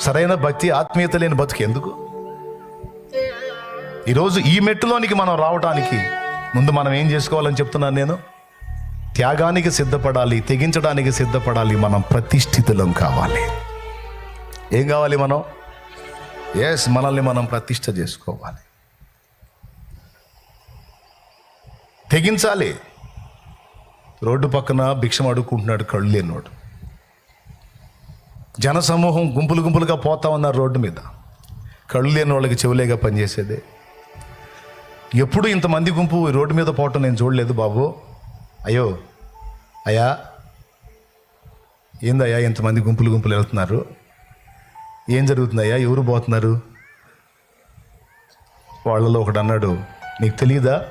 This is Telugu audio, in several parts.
సరైన భక్తి ఆత్మీయత లేని బతుకు ఎందుకు? ఈరోజు ఈ మెట్టులోనికి మనం రావటానికి ముందు మనం ఏం చేసుకోవాలని చెప్తున్నాను నేను? త్యాగానికి సిద్ధపడాలి తెగించడానికి సిద్ధపడాలి మనం ప్రతిష్ఠితులం కావాలి. ఏం కావాలి మనం? ఎస్ మనల్ని మనం ప్రతిష్ట చేసుకోవాలి. తెగించాలి. రోడ్డు పక్కన భిక్షం అడుక్కుంటున్నాడు కళ్ళు లేనోడు. జనసమూహం గుంపులు గుంపులుగా పోతా ఉన్నారు రోడ్డు మీద కళ్ళు లేని వాళ్ళకి చెవులేగా పనిచేసేది. ఎప్పుడు ఇంతమంది గుంపు రోడ్డు మీద పోవటం నేను చూడలేదు బాబు. అయ్యో అయ్యా ఏందయ్యా ఇంతమంది గుంపులు గుంపులు వెళ్తున్నారు? ఏం జరుగుతుందయ్యా? ఎవరు పోతున్నారు? వాళ్ళలో ఒకడు అన్నాడు నీకు తెలియదా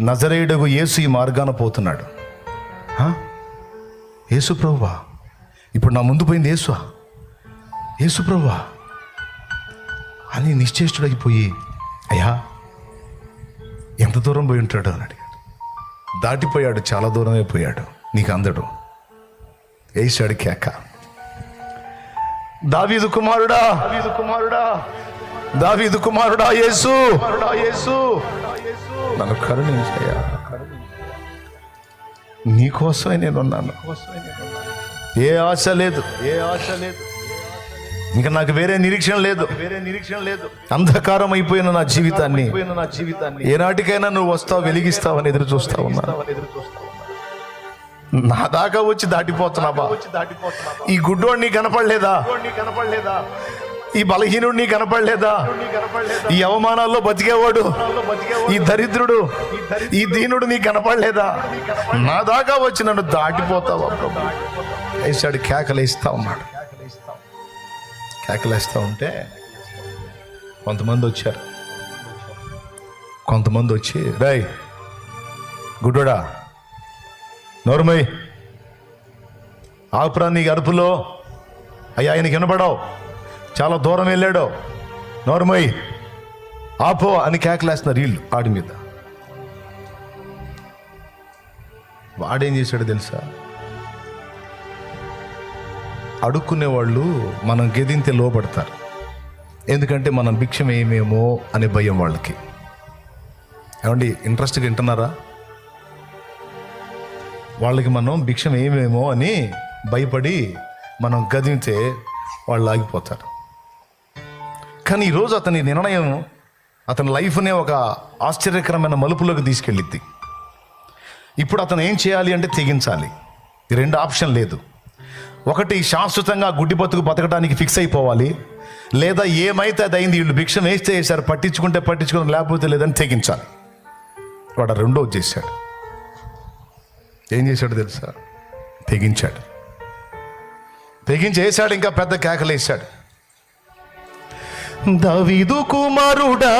నజరేయుడగు యేసు ఈ మార్గాన పోతున్నాడు. యేసు ప్రభువా? ఇప్పుడు నా ముందు పోయింది యేసువా యేసు ప్రభువా అని నిశ్చేష్టుడైపోయి అయ్యా ఎంత దూరం పోయి ఉంటాడు? అని అడిగాడు. దాటిపోయాడు చాలా దూరమే పోయాడు నీకు అందడు. వేసాడు కేక. దావీదు కుమారుడా. దావీదు కుమారుడా. దావీదు కుమారుడా యేసు. యేసు. నన్ను కరుణించయ్యా. నీకోసమే నేనున్నాను. ఏ ఆశ లేదు. ఏ ఆశ లేదు. ఇంకా నాకు వేరే నిరీక్షణ లేదు. వేరే నిరీక్షణ లేదు అంధకారం అయిపోయిన నా జీవితాన్ని. నా జీవితాన్ని ఏనాటికైనా నువ్వు వస్తావు వెలిగిస్తావని ఎదురు చూస్తా ఉన్నా. నా దాకా వచ్చి దాటిపోతున్నావా? ఈ గుడ్డోడు నీ కనపడలేదా? కనపడలేదా ఈ బలహీనుడు నీ కనపడలేదా? ఈ అవమానాల్లో బతికేవాడు ఈ దరిద్రుడు ఈ దీనుడు నీ కనపడలేదా? నా దాకా వచ్చి నన్ను దాటిపోతావా ప్రభు? వేసాడు కేకలేస్తూ ఉన్నాడు. కేకలేస్తా ఉంటే కొంతమంది వచ్చారు. కొంతమంది వచ్చి రై గుడ్డోడా నోరుమై ఆపురా నీ అరుపులో. అయ్యా ఆయనకి వినపడవు. చాలా దూరం వెళ్ళాడు. నోరుమై ఆపో అని కేకలేస్తున్నారు వీళ్ళు వాడి మీద. వాడేం చేశాడు తెలుసా? అడుక్కునే వాళ్ళు మనం గెదింతే లోపడతారు ఎందుకంటే మనం భిక్షం ఏమేమో అనే భయం వాళ్ళకి. ఏమండి ఇంట్రెస్ట్గా వింటున్నారా? వాళ్ళకి మనం భిక్షం ఏమేమో అని భయపడి మనం గదింతే వాళ్ళు ఆగిపోతారు. కానీ ఈరోజు అతని నిర్ణయం అతని లైఫ్నే ఒక ఆశ్చర్యకరమైన మలుపులోకి తీసుకెళ్ళిద్ది. ఇప్పుడు అతను ఏం చేయాలి అంటే తెగించాలి. ఈ రెండు ఆప్షన్ లేదు. ఒకటి శాశ్వతంగా గుడ్డి బతుకు బతకడానికి ఫిక్స్ అయిపోవాలి. లేదా ఏమైతే అది అయింది వీళ్ళు భిక్షం వేస్తే వేశారు పట్టించుకుంటే పట్టించుకుని లేకపోతే లేదని తెగించాలి. వాడు రెండో చేశాడు. ఏం చేశాడు తెలుసా? తెగించాడు. తెగించేశాడు ఇంకా పెద్ద కేకలేశాడు. దవిదు కుమారుడా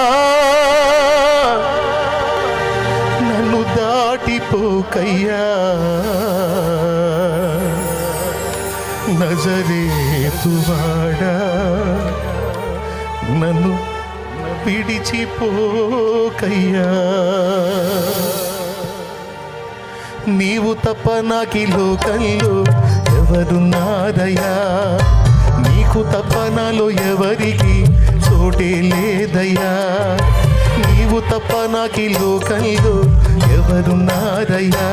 నన్ను దాటిపోకయ్యా. నజరేతువాడా నన్ను విడిచిపోకయ్యా. నీవు తప్ప నాకి లోకంలో ఎవరున్నారయ్యా నీకు తప్ప నాలో ఎవరికి చోటే లేదయ్యా? నీవు తప్ప నాకి లోకంలో ఎవరున్నారయ్యా